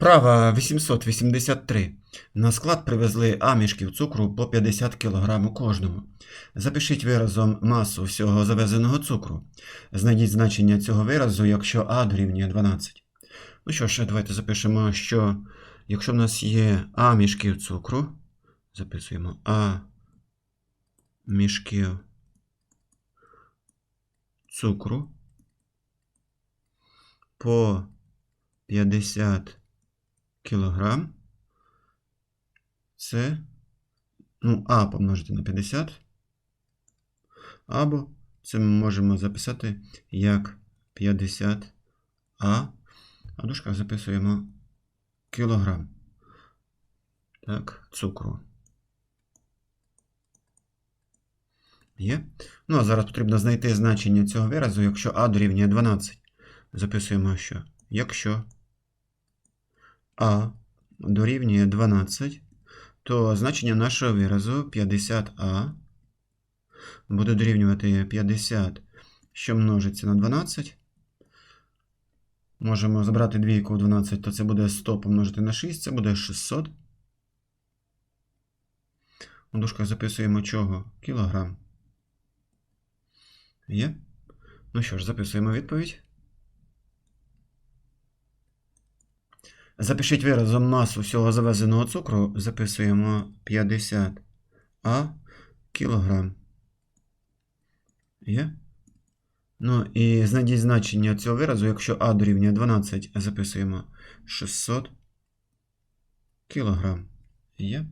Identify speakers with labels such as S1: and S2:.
S1: Вправа 883. На склад привезли амішків цукру по 50 кг кожному. Запишіть виразом масу всього завезеного цукру. Знайдіть значення цього виразу, якщо А дорівнює 12. Ну що ж, давайте запишемо, що якщо в нас є А мішків цукру, записуємо А мішків цукру по 50 кілограм. Це ну, А помножити на 50. Або це ми можемо записати як 50А. А в дужках записуємо кілограм. Так, цукру. Є. Ну, а зараз потрібно знайти значення цього виразу, якщо А дорівнює 12. Записуємо, що якщо А дорівнює 12, то значення нашого виразу 50А буде дорівнювати 50, що множиться на 12. Можемо забрати двійку в 12, то це буде 100 помножити на 6, це буде 600. У дужках записуємо чого? Кілограм. Є? Ну що ж, записуємо відповідь. Запишіть виразом масу всього завезеного цукру, записуємо 50 А кілограм. Є? Ну і знайдіть значення цього виразу, якщо А дорівнює 12, записуємо 600 кілограм. Є?